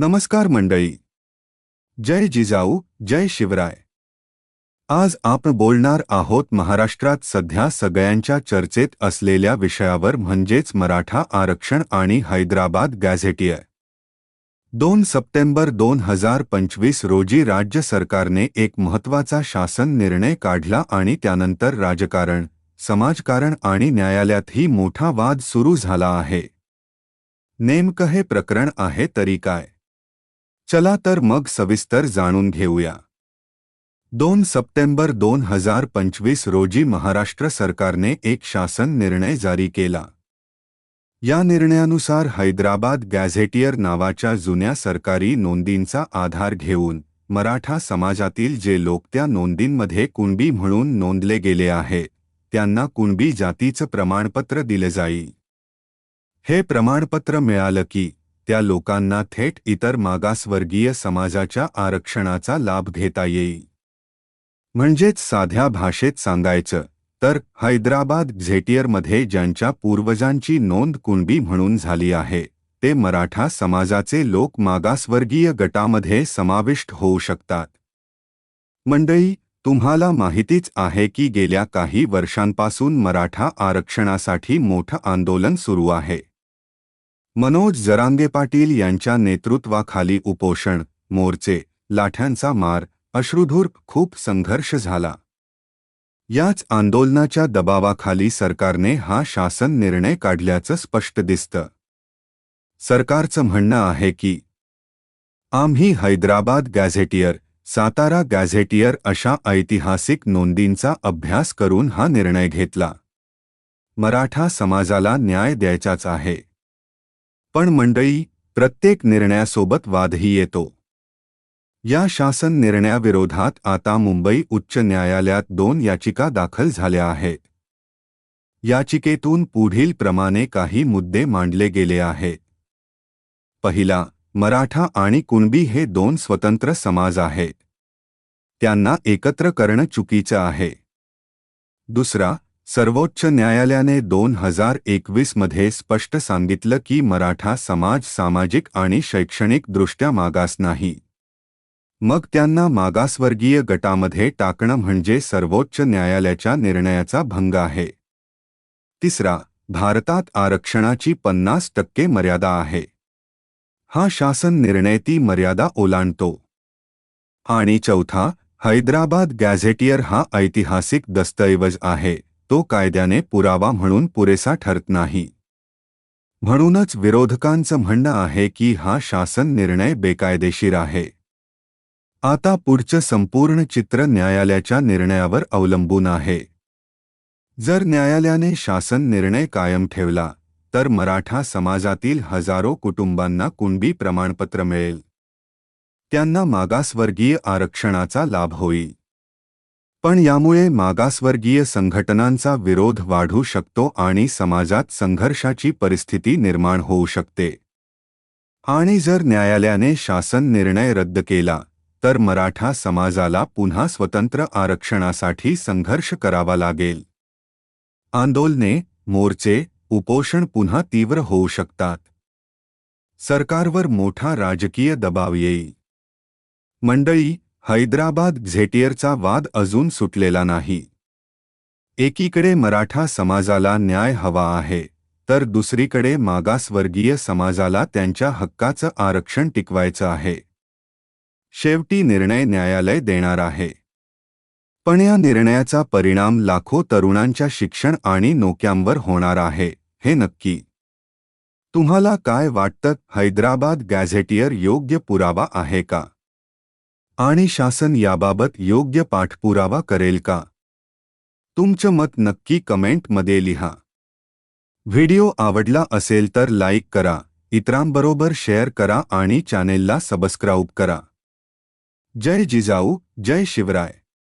नमस्कार मंडळी. जय जिजाऊ जय शिवराय. आज आपण बोलणार आहोत महाराष्ट्रात सध्या सगळ्यांच्या चर्चेत असलेल्या विषयावर म्हणजेच मराठा आरक्षण आणि हैदराबाद गॅझेटियर. दोन सप्टेंबर दोन हजार पंचवीस रोजी राज्य सरकारने एक महत्त्वाचा शासन निर्णय काढला आणि त्यानंतर राजकारण समाजकारण आणि न्यायालयातही मोठा वाद सुरू झाला आहे. नेमकं हे प्रकरण आहे तरी काय? चला तर मग सविस्तर जाणून घेऊया. दोन सप्टेंबर दोन हजार पंचवीस रोजी महाराष्ट्र सरकारने एक शासन निर्णय जारी केला. या निर्णयानुसार हैदराबाद गॅझेटियर नावाच्या जुन्या सरकारी नोंदींचा आधार घेऊन मराठा समाजातील जे लोक त्या नोंदींमध्ये कुणबी म्हणून नोंदले गेले आहे त्यांना कुणबी जातीचं प्रमाणपत्र दिले जाईल. हे प्रमाणपत्र मिळालं की त्या लोकांना थेट इतर मागासवर्गीय समाजाच्या आरक्षणाचा लाभ घेता येईल. म्हणजेच साध्या भाषेत सांगायचं तर हैदराबाद झेटियरमध्ये ज्यांच्या पूर्वजांची नोंद कुणबी म्हणून झाली आहे ते मराठा समाजाचे लोक मागासवर्गीय गटामध्ये समाविष्ट होऊ शकतात. मंडळी तुम्हाला माहितीच आहे की गेल्या काही वर्षांपासून मराठा आरक्षणासाठी मोठं आंदोलन सुरू आहे. मनोज जरांगे पाटील यांच्या नेतृत्वाखाली उपोषण मोर्चे लाठ्यांचा मार अश्रुधूर खूप संघर्ष झाला. याच आंदोलनाच्या दबावाखाली सरकारने हा शासन निर्णय काढल्याचं स्पष्ट दिसतं. सरकारचं म्हणणं आहे की आम्ही हैदराबाद गॅझेटियर सातारा गॅझेटियर अशा ऐतिहासिक नोंदींचा अभ्यास करून हा निर्णय घेतला. मराठा समाजाला न्याय द्यायचाच आहे. पण मंडळी प्रत्येक निर्णयासोबत वादही येतो. या शासन निर्णयाविरोधात आता मुंबई उच्च न्यायालयात दोन याचिका दाखल झाल्या आहेत. याचिकेतून पुढील प्रमाणे काही मुद्दे मांडले गेले आहेत. पहिला मराठा आणि कुणबी हे दोन स्वतंत्र समाज आहेत. त्यांना एकत्र करणं चुकीचं आहे. दुसरा सर्वोच्च न्यायालयाने दोन हजार एकवीसमध्ये स्पष्ट सांगितलं की मराठा समाज सामाजिक आणि शैक्षणिकदृष्ट्या मागास नाही. मग त्यांना मागासवर्गीय गटामध्ये टाकणं म्हणजे सर्वोच्च न्यायालयाच्या निर्णयाचा भंग आहे. तिसरा भारतात आरक्षणाची पन्नास टक्के मर्यादा आहे. हा शासन निर्णय ती मर्यादा ओलांडतो. आणि चौथा हैदराबाद गॅझेटियर हा ऐतिहासिक दस्तऐवज आहे. तो कायद्याने पुरावा म्हणून पुरेसा ठरत नाही. म्हणूनच विरोधकांचं म्हणणं आहे की हा शासन निर्णय बेकायदेशीर आहे. आता पुढचं संपूर्ण चित्र न्यायालयाच्या निर्णयावर अवलंबून आहे. जर न्यायालयाने शासन निर्णय कायम ठेवला तर मराठा समाजातील हजारो कुटुंबांना कुणबी प्रमाणपत्र मिळेल. त्यांना मागासवर्गीय आरक्षणाचा लाभ होईल. पण यामुळे मागासवर्गीय संघटनांचा विरोध वाढू शकतो आणि समाजात संघर्षाची परिस्थिती निर्माण होऊ शकते. आणि जर न्यायालयाने शासन निर्णय रद्द केला तर मराठा समाजाला पुन्हा स्वतंत्र आरक्षणासाठी संघर्ष करावा लागेल. आंदोलने मोर्चे उपोषण पुन्हा तीव्र होऊ शकतात. सरकारवर मोठा राजकीय दबाव येईल. मंडळी हैदराबाद झेटियरचा वाद अजून सुटलेला नाही. एकीकडे मराठा समाजाला न्याय हवा आहे तर दुसरीकडे मागासवर्गीय समाजाला त्यांच्या हक्काचं आरक्षण टिकवायचं आहे. शेवटी निर्णय न्यायालय देणार आहे. पण या निर्णयाचा परिणाम लाखो तरुणांच्या शिक्षण आणि नोक्यांवर होणार आहे हे नक्की. तुम्हाला काय वाटतं हैदराबाद गॅझेटियर योग्य पुरावा आहे का? आणि शासन याबाबत योग्य पाठपुरावा करेल का? तुमचं मत नक्की कमेंटमध्ये लिहा. व्हिडिओ आवडला असेल तर लाईक करा इतरांबरोबर शेअर करा आणि चॅनेलला सबस्क्राईब करा. जय जिजाऊ जय शिवराय.